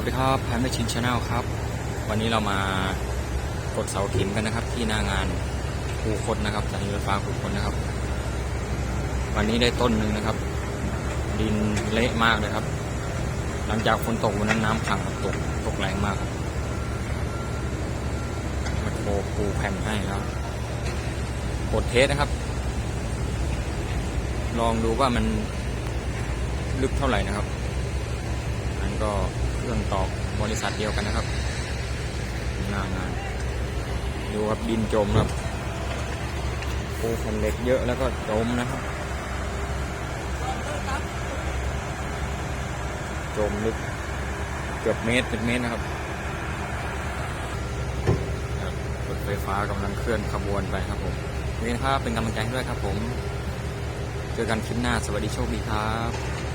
วัสดีครับแพนไม่ชินชาแนลครับ วันนี้เรามากดเสาเข็มกันนะครับ ที่หน้างานคูคตนะครับสถานีรถไฟฟ้าคูคตนะครับ วันนี้ได้ต้นหนึ่งนะครับ ดินเละมากเลยครับ หลังจากฝนตกวันนั้นน้ำขังตกตกแรงมากครับมาโทรปูแผ่นให้แล้วกดเทสนะครับ ลองดูว่ามันลึกเท่าไหร่นะครับอันก็ รื่องตอกบริษัทเดียวกันนะครับหน้างานดูครับดินจมครับปูแผ่นเหล็กเยอะแล้วก็จมนะครับ จมลึกเกือบเมตรเป็นเมตรนะครับรถไฟฟ้ากำลังเคลื่อนขบวนไปครับผมนี่นะครับเป็นกำลังใจด้วยครับผม เจอกันคลิปหน้าสวัสดีโชคดีครับ